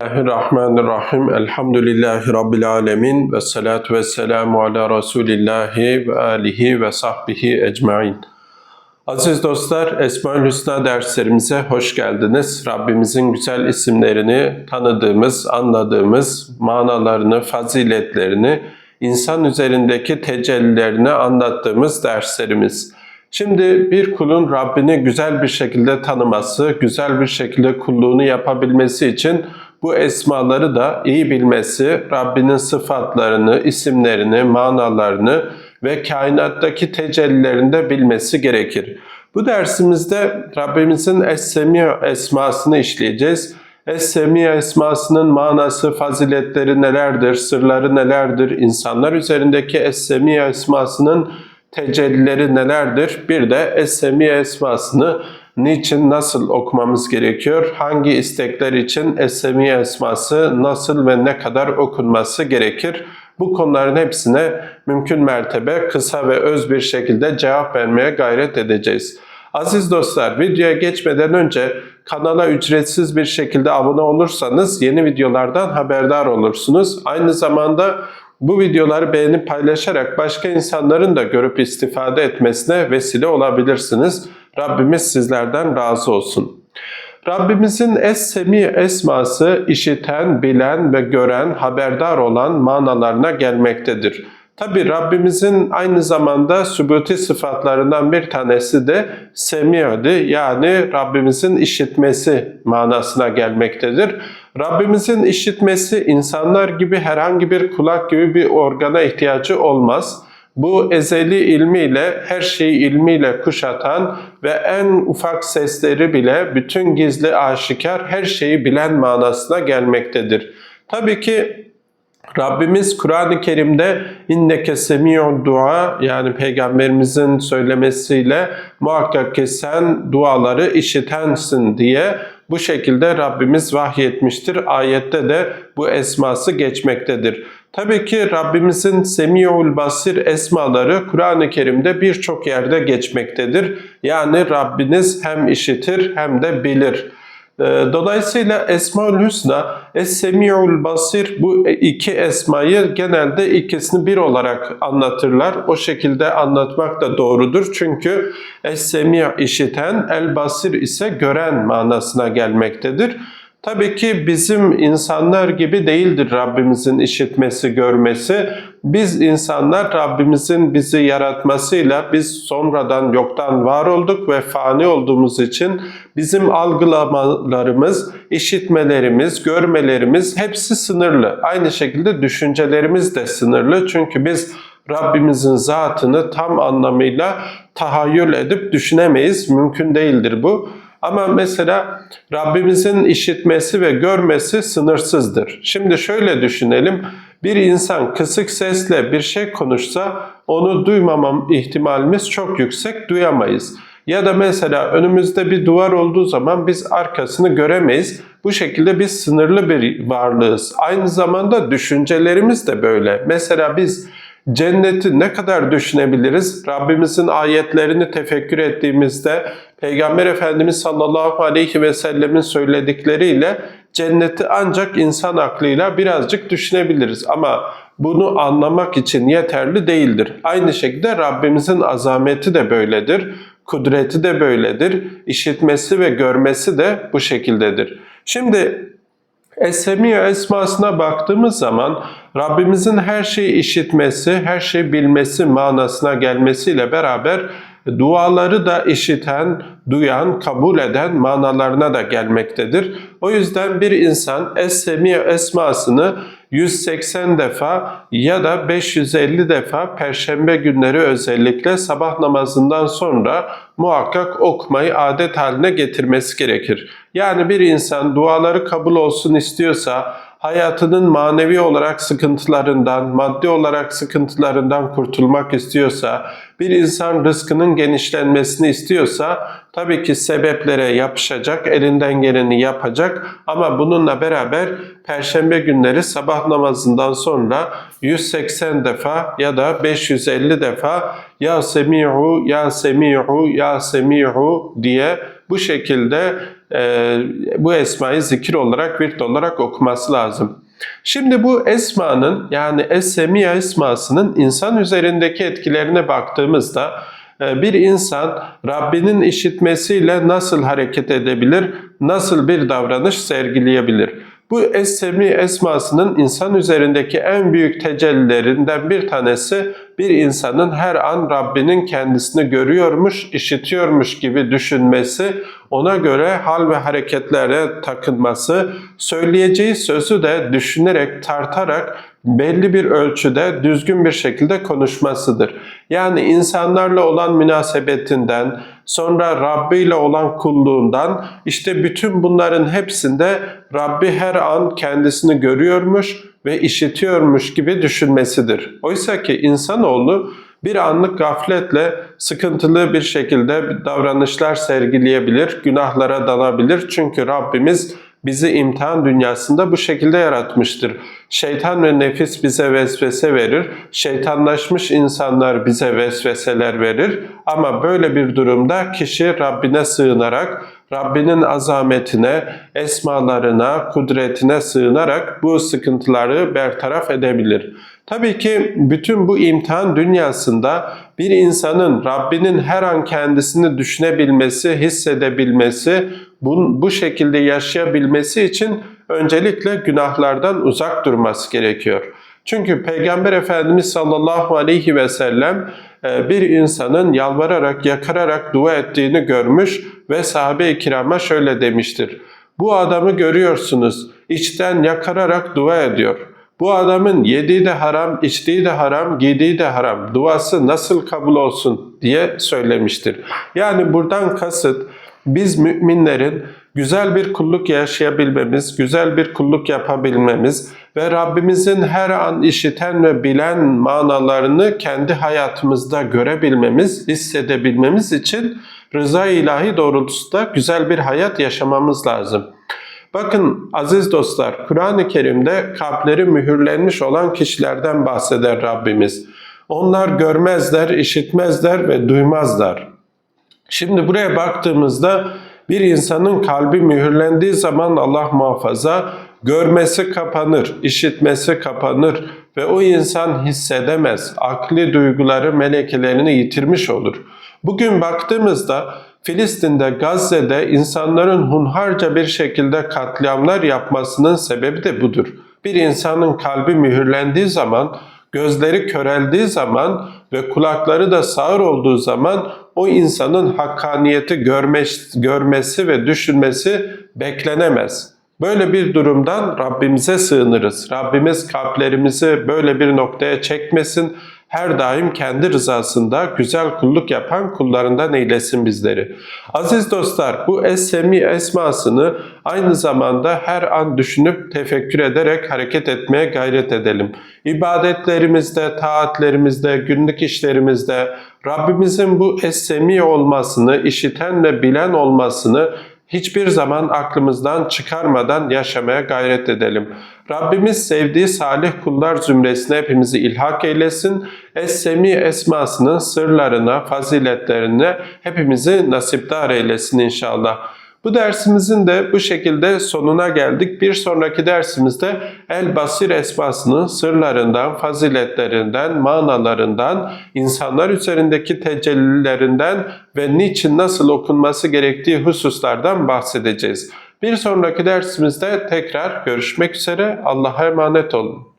Bismillahirrahmanirrahim. Elhamdülillahi Rabbil alemin. Ve salatu ve selamu ala Resulillahi ve alihi ve sahbihi ecmain. Aziz dostlar, Esma-ül Hüsna derslerimize hoş geldiniz. Rabbimizin güzel isimlerini tanıdığımız, anladığımız, manalarını, faziletlerini, insan üzerindeki tecellilerini anlattığımız derslerimiz. Şimdi bir kulun Rabbini güzel bir şekilde tanıması, güzel bir şekilde kulluğunu yapabilmesi için bu esmaları da iyi bilmesi, Rabbinin sıfatlarını, isimlerini, manalarını ve kainattaki tecellilerini de bilmesi gerekir. Bu dersimizde Rabbimizin Es-Semi' esmasını işleyeceğiz. Es-Semi' esmasının manası, faziletleri nelerdir, sırları nelerdir, insanlar üzerindeki Es-Semi' esmasının tecellileri nelerdir? Bir de Es-Semi' esmasını niçin, nasıl okumamız gerekiyor? Hangi istekler için Es-Semi' esması nasıl ve ne kadar okunması gerekir? Bu konuların hepsine mümkün mertebe kısa ve öz bir şekilde cevap vermeye gayret edeceğiz. Aziz dostlar, videoya geçmeden önce kanala ücretsiz bir şekilde abone olursanız yeni videolardan haberdar olursunuz. Aynı zamanda bu videoları beğenip paylaşarak başka insanların da görüp istifade etmesine vesile olabilirsiniz. Rabbimiz sizlerden razı olsun. Rabbimizin Es-Semi esması işiten, bilen ve gören, haberdar olan manalarına gelmektedir. Tabi Rabbimizin aynı zamanda sübuti sıfatlarından bir tanesi de semi'di. Yani Rabbimizin işitmesi manasına gelmektedir. Rabbimizin işitmesi insanlar gibi herhangi bir kulak gibi bir organa ihtiyacı olmaz. Bu ezeli ilmiyle, her şeyi ilmiyle kuşatan ve en ufak sesleri bile bütün gizli aşikar her şeyi bilen manasına gelmektedir. Tabii ki Rabbimiz Kur'an-ı Kerim'de inneke semi'u dua yani peygamberimizin söylemesiyle muhakkak ki sen duaları işitensin diye bu şekilde Rabbimiz vahyetmiştir. Ayette de bu esması geçmektedir. Tabii ki Rabbimizin Semi'ul Basir esmaları Kur'an-ı Kerim'de birçok yerde geçmektedir. Yani Rabbiniz hem işitir hem de bilir. Ee, dolayısıyla Esmaül Hüsna, Es-Semi'ul Basir bu iki esmayı genelde ikisini bir olarak anlatırlar. O şekilde anlatmak da doğrudur. Çünkü Es-Semi' işiten, El-Basir ise gören manasına gelmektedir. Tabii ki bizim insanlar gibi değildir Rabbimizin işitmesi, görmesi. Biz insanlar Rabbimizin bizi yaratmasıyla biz sonradan yoktan var olduk ve fani olduğumuz için bizim algılamalarımız, işitmelerimiz, görmelerimiz hepsi sınırlı. Aynı şekilde düşüncelerimiz de sınırlı. Çünkü biz Rabbimizin zatını tam anlamıyla tahayyül edip düşünemeyiz. Mümkün değildir bu. Ama mesela Rabbimizin işitmesi ve görmesi sınırsızdır. Şimdi şöyle düşünelim. Bir insan kısık sesle bir şey konuşsa onu duymamam ihtimalimiz çok yüksek, duyamayız. Ya da mesela önümüzde bir duvar olduğu zaman biz arkasını göremeyiz. Bu şekilde biz sınırlı bir varlığız. Aynı zamanda düşüncelerimiz de böyle. Mesela biz Cenneti ne kadar düşünebiliriz? Rabbimizin ayetlerini tefekkür ettiğimizde Peygamber Efendimiz sallallahu aleyhi ve sellemin söyledikleriyle cenneti ancak insan aklıyla birazcık düşünebiliriz. Ama bunu anlamak için yeterli değildir. Aynı şekilde Rabbimizin azameti de böyledir. Kudreti de böyledir. İşitmesi ve görmesi de bu şekildedir. Şimdi Esemiye esmasına baktığımız zaman Rabbimizin her şeyi işitmesi, her şeyi bilmesi manasına gelmesiyle beraber duaları da işiten, duyan, kabul eden manalarına da gelmektedir. O yüzden bir insan Es-Semiye esmasını 180 defa ya da 550 defa perşembe günleri özellikle sabah namazından sonra muhakkak okumayı adet haline getirmesi gerekir. Yani bir insan duaları kabul olsun istiyorsa hayatının manevi olarak sıkıntılarından, maddi olarak sıkıntılarından kurtulmak istiyorsa, bir insan rızkının genişlenmesini istiyorsa tabii ki sebeplere yapışacak, elinden geleni yapacak. Ama bununla beraber perşembe günleri sabah namazından sonra 180 defa ya da 550 defa ya semi'u ya semi'u ya semi'u diye bu şekilde bu esmayı zikir olarak, virt olarak okuması lazım. Şimdi bu esmanın yani Es-Semiye esmasının insan üzerindeki etkilerine baktığımızda e, bir insan Rabbinin işitmesiyle nasıl hareket edebilir, nasıl bir davranış sergileyebilir? Bu Es-Semi esmasının insan üzerindeki en büyük tecellilerinden bir tanesi bir insanın her an Rabbinin kendisini görüyormuş, işitiyormuş gibi düşünmesi, ona göre hal ve hareketlere takınması, söyleyeceği sözü de düşünerek, tartarak belli bir ölçüde düzgün bir şekilde konuşmasıdır. Yani insanlarla olan münasebetinden, sonra Rabbi ile olan kulluğundan, işte bütün bunların hepsinde Rabbi her an kendisini görüyormuş ve işitiyormuş gibi düşünmesidir. Oysa ki insanoğlu bir anlık gafletle sıkıntılı bir şekilde davranışlar sergileyebilir, günahlara dalabilir. Çünkü Rabbimiz bizi imtihan dünyasında bu şekilde yaratmıştır. Şeytan ve nefis bize vesvese verir. Şeytanlaşmış insanlar bize vesveseler verir. Ama böyle bir durumda kişi Rabbine sığınarak, Rabbinin azametine, esmalarına, kudretine sığınarak bu sıkıntıları bertaraf edebilir. Tabii ki bütün bu imtihan dünyasında bir insanın Rabbinin her an kendisini düşünebilmesi, hissedebilmesi, bu, bu şekilde yaşayabilmesi için öncelikle günahlardan uzak durması gerekiyor. Çünkü Peygamber Efendimiz sallallahu aleyhi ve sellem e, bir insanın yalvararak, yakararak dua ettiğini görmüş ve sahabe-i kirama şöyle demiştir. Bu adamı görüyorsunuz, içten yakararak dua ediyor. Bu adamın yediği de haram, içtiği de haram, giydiği de haram. Duası nasıl kabul olsun diye söylemiştir. Yani buradan kasıt biz müminlerin güzel bir kulluk yaşayabilmemiz, güzel bir kulluk yapabilmemiz ve Rabbimizin her an işiten ve bilen manalarını kendi hayatımızda görebilmemiz, hissedebilmemiz için rıza ilahi doğrultusunda güzel bir hayat yaşamamız lazım. Bakın aziz dostlar, Kur'an-ı Kerim'de kalpleri mühürlenmiş olan kişilerden bahseder Rabbimiz. Onlar görmezler, işitmezler ve duymazlar. Şimdi buraya baktığımızda bir insanın kalbi mühürlendiği zaman Allah muhafaza görmesi kapanır, işitmesi kapanır ve o insan hissedemez. Akli duyguları, melekelerini yitirmiş olur. Bugün baktığımızda Filistin'de, Gazze'de insanların hunharca bir şekilde katliamlar yapmasının sebebi de budur. Bir insanın kalbi mühürlendiği zaman, gözleri köreldiği zaman ve kulakları da sağır olduğu zaman o insanın hakkaniyeti görmesi, görmesi ve düşünmesi beklenemez. Böyle bir durumdan Rabbimize sığınırız. Rabbimiz kalplerimizi böyle bir noktaya çekmesin her daim kendi rızasında güzel kulluk yapan kullarından eylesin bizleri. Aziz dostlar bu Es-Semi esmasını aynı zamanda her an düşünüp tefekkür ederek hareket etmeye gayret edelim. İbadetlerimizde, taatlerimizde, günlük işlerimizde Rabbimizin bu Es-Semi olmasını, işiten ve bilen olmasını hiçbir zaman aklımızdan çıkarmadan yaşamaya gayret edelim. Rabbimiz sevdiği salih kullar zümresine hepimizi ilhak eylesin. Es-Semi esmasının sırlarına, faziletlerine hepimizi nasipdar eylesin inşallah. Bu dersimizin de bu şekilde sonuna geldik. Bir sonraki dersimizde El Basir esmasının sırlarından, faziletlerinden, manalarından, insanlar üzerindeki tecellilerinden ve niçin nasıl okunması gerektiği hususlardan bahsedeceğiz. Bir sonraki dersimizde tekrar görüşmek üzere. Allah'a emanet olun.